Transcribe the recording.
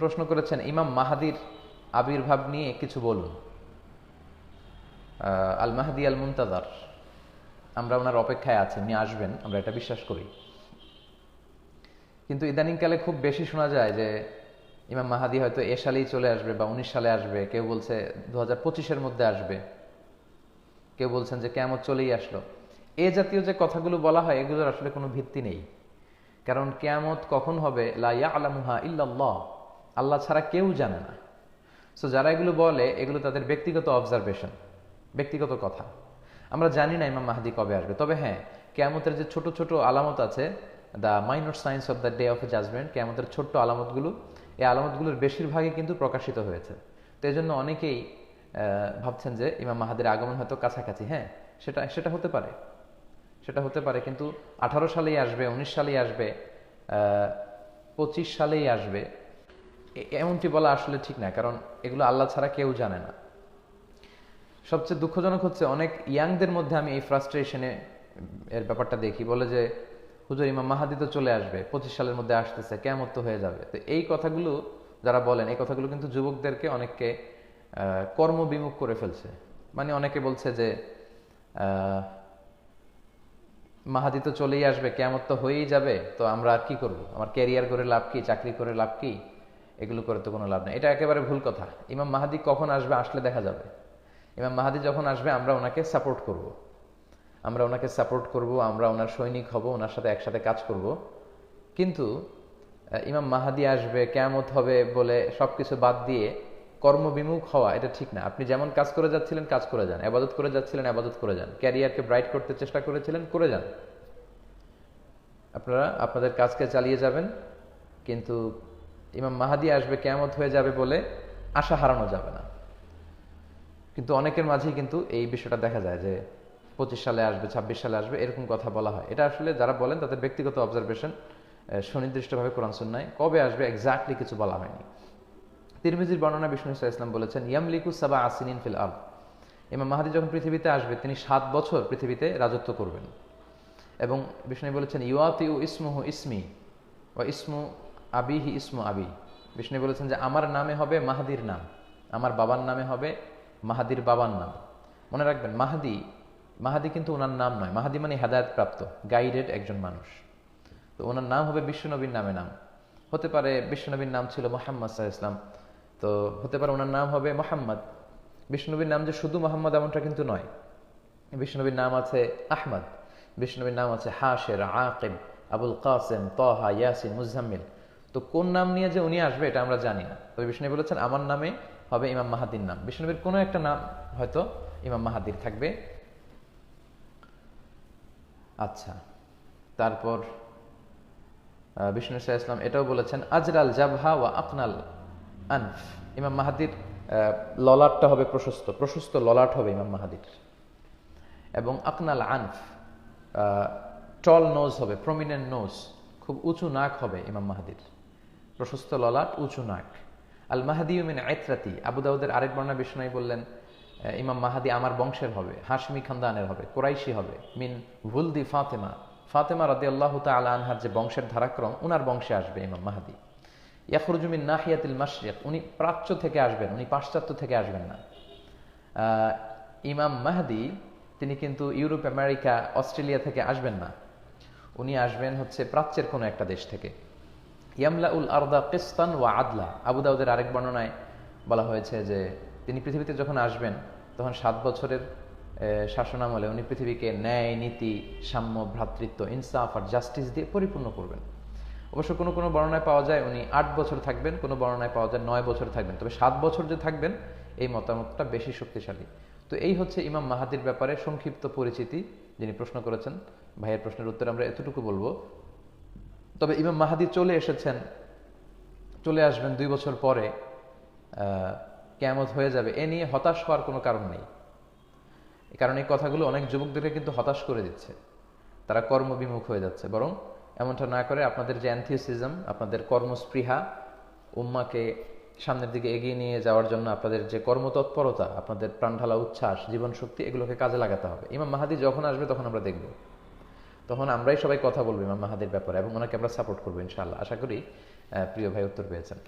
প্রশ্ন করেছেন, ইমাম মাহাদির আবির্ভাব নিয়ে কিছু বলুন। আল মাহাদি আল মুন্তাজার আমরা ওনার অপেক্ষায় আছি, উনি আসবেন, আমরা এটা বিশ্বাস করি। কিন্তু ইদানিংকালে খুব বেশি শোনা যায় যে ইমাম মাহাদি হয়তো এ সালেই চলে আসবে বা উনিশ সালে আসবে, কেউ বলছে দু হাজার পঁচিশের মধ্যে আসবে, কেউ বলছেন যে কেমন চলেই আসলো। এ জাতীয় যে কথাগুলো বলা হয়, এগুলোর আসলে কোনো ভিত্তি নেই। কারণ কেয়ামত কখন হবে? লা ইয়ালামুহা ইল্লাল্লাহ। আল্লাহ ছাড়া কেউ জানে না। সো যারা এগুলো বলে, এগুলো তাদের ব্যক্তিগত অবজারভেশন ব্যক্তিগত কথা। আমরা জানি না ইমাম মাহাদি কবে আসবে। তবে হ্যাঁ কেয়ামতের যে ছোট ছোট আলামত আছে the minor science of the day of judgement কেয়ামতের ছোট্ট আলামতগুলো, এই আলামতগুলোর বেশিরভাগই কিন্তু প্রকাশিত হয়েছে। তো এই জন্য অনেকেই ভাবছেন যে ইমাম মাহাদির আগমন হয়তো কাছাকাছি। হ্যাঁ সেটা সেটা হতে পারে। সেটা হতে পারে, কিন্তু আঠারো সালেই আসবে, উনিশ সালেই আসবে পঁচিশ সালেই আসবে। এমনটি বলা আসলে ঠিক না, কারণ এগুলো আল্লাহ ছাড়া কেউ জানে না। সবচেয়ে দুঃখজনক হচ্ছে অনেক ইয়াংদের মধ্যে আমি এই ফ্রাস্ট্রেশনে, এর ব্যাপারটা দেখি, বলে যে, হুজুর, ইমাম মাহাদি তো চলে আসবে, পঁচিশ সালের মধ্যে আসতেছে কেমন তো হয়ে যাবে। তো এই কথাগুলো যারা বলেন, এই কথাগুলো কিন্তু যুবকদেরকে অনেককে কর্মবিমুখ করে ফেলছে। মানে অনেকে বলছে যে মাহাদি তো চলেই আসবে কেমন তো হয়েই যাবে, তো আমরা আর কি করব? আমার ক্যারিয়ার করে লাভ কি, চাকরি করে লাভ কি? এগুলো করে তো কোনো লাভ নেই। এটা একেবারে ভুল কথা। ইমাম মাহাদি কখন আসবে, আসলে দেখা যাবে। ইমাম মাহাদি যখন আসবে, আমরা ওনাকে সাপোর্ট করব। আমরা ওনাকে সাপোর্ট করব, আমরা ওনার সৈনিক হব, ওনার সাথে একসাথে কাজ করব। কিন্তু ইমাম মাহাদি আসবে, কেয়ামত হবে বলে সবকিছু বাদ দিয়ে কর্মবিমুখ হওয়া, এটা ঠিক না। আপনি যেমন কাজ করে যাচ্ছিলেন, কাজ করে যান। আবাদত করে যাচ্ছিলেন, আবাদত করে যান। ক্যারিয়ারকে ব্রাইট করতে চেষ্টা করেছিলেন, করে যান। আপনারা, আপনাদের কাজকে চালিয়ে যাবেন, কিন্তু ইমাম মাহাদি আসবে, কেয়ামত হয়ে যাবে বলে আশা হারানো যাবে না। কিন্তু অনেকের মাঝেই কিন্তু এই বিষয়টা দেখা যায় যে, পঁচিশ সালে আসবে, ছাব্বিশ সালে আসবে, এরকম কথা বলা হয়। এটা আসলে যারা বলেন তাদের ব্যক্তিগত অবজারভেশন সুনির্দিষ্টভাবে কোরআন, সুন্নায়। কবে আসবে এক্স্যাক্টলি কিছু বলা হয়নি। তিরমিজির বর্ণনা বিষ্ণু ইসা ইসলাম বলেছেন, ইয়ামলিকু সাবা আসিনিন ফিল আর্দ। ইমাম মাহাদি যখন পৃথিবীতে আসবে, তিনি সাত বছর পৃথিবীতে রাজত্ব করবেন। এবং বিষ্ণু বলেছেন ইউয়াতি ও ইসমুহু ইসমি ও ইসমু আবিহি ইসমু আবি। বিষ্ণু বলেছেন যে, আমার নামে হবে মাহাদির নাম। আমার বাবার নামে হবে মাহাদির বাবার নাম। মনে রাখবেন, মাহাদি মাহাদি কিন্তু ওনার নাম নয়। মাহাদি মানে হেদায়ত প্রাপ্ত গাইডেড একজন মানুষ। তো ওনার নাম হবে বিশ্বনবীর নামে নাম। হতে পারে বিশ্বনবীর নাম ছিল মোহাম্মদ সাহা ইসলাম তো হতে পারে ওনার নাম হবে মোহাম্মদ। বিষ্ণুনবীর নাম যে শুধু মোহাম্মদ এমনটা কিন্তু নয়। বিষ্ণুনবীর নাম আছে আহমদ। বিষ্ণুনবীর নাম আছে হাশের, আকিব, আবুল কাসেম, তহা, ইয়াসিন, মুজাম্মিল। তো কোন নাম নিয়ে যে উনি আসবে, এটা আমরা জানি না। তবে বিষ্ণু বলেছেন, আমার নামে হবে ইমাম মাহাদির নাম। বিষ্ণুনবীর কোনো একটা নাম হয়তো ইমাম মাহাদির থাকবে। আচ্ছা তারপর বিষ্ণু শাহ ইসলাম এটাও বলেছেন, আজরাল জাবহা ওয়া আকনাল আনফ। ইমাম মাহাদির ললাটটা হবে প্রশস্ত প্রশস্ত ললাট হবে ইমাম মাহাদির। এবং আকনাল আনফ টল নোজ হবে প্রমিনেন্ট নোজ খুব উঁচু নাক হবে ইমাম মাহাদির। প্রশস্ত ললাট, উঁচু নাক। আল মাহাদি মিন আয়ত্রাতি আবু দাউদের আরেক বর্ণা বিষ্ণাই বললেন ইমাম মাহাদি আমার বংশের হবে, হাশমি খানদানের হবে, কোরাইশি হবে, মিন ভুলদি ফাতেমা। ফাতেমা রাদি আল্লাহ তালা আনহার যে বংশের ধারাক্রম, উনার বংশে আসবে ইমাম মাহাদি। ইয়াখরুজুমিন নাহিয়াতিল মাশরিক, উনি প্রাচ্য থেকে আসবেন, উনি পাশ্চাত্য থেকে আসবেন না। ইমাম মাহাদি, তিনি কিন্তু ইউরোপ, আমেরিকা, অস্ট্রেলিয়া থেকে আসবেন না। উনি আসবেন হচ্ছে প্রাচ্যের কোনো একটা দেশ থেকে। ইয়ামলা উল আরদা কিস্তান ওয়া আদলা। আবু দাউদের আরেক বর্ণনায় বলা হয়েছে যে, তিনি পৃথিবীতে যখন আসবেন, তখন সাত বছরের শাসনামলে উনি পৃথিবীকে ন্যায়, নীতি, সাম্য, ভ্রাতৃত্ব, ইনসাফ আর জাস্টিস দিয়ে পরিপূর্ণ করবেন। অবশ্য কোনো কোনো বর্ণনায় পাওয়া যায় উনি আট বছর থাকবেন, কোনো বর্ণনায় পাওয়া যায় নয় বছর থাকবেন। তবে সাত বছর যে থাকবেন, এই মতামতটা বেশি শক্তিশালী। তো এই হচ্ছে ইমাম মাহাদির ব্যাপারে সংক্ষিপ্ত পরিচিতি যিনি প্রশ্ন করেছেন। ভাইয়ের প্রশ্নের উত্তর আমরা এতটুকু বলব তবে ইমাম মাহাদি চলে এসেছেন, চলে আসবেন দুই বছর পরে কেয়ামত হয়ে যাবে। এ নিয়ে হতাশ হওয়ার কোনো কারণ নেই। কারণ এই কথাগুলো অনেক যুবকদেরকে কিন্তু হতাশ করে দিচ্ছে। তারা কর্মবিমুখ হয়ে যাচ্ছে। বরং এমনটা না করে আপনাদের যে অ্যান্থিওসিজম আপনাদের কর্মস্পৃহা, উম্মাকে সামনের দিকে এগিয়ে নিয়ে যাওয়ার জন্য আপনাদের যে কর্মতৎপরতা, আপনাদের প্রাণঢালা উচ্ছ্বাস, জীবনশক্তি, এগুলোকে কাজে লাগাতে হবে। ইমাম মাহাদি যখন আসবে তখন আমরা দেখব। তখন আমরাই সবাই কথা বলব ইমাম মাহাদির ব্যাপারে এবং ওনাকে আমরা সাপোর্ট করব ইনশাআল্লাহ। আশা করি প্রিয় ভাই উত্তর পেয়েছেন।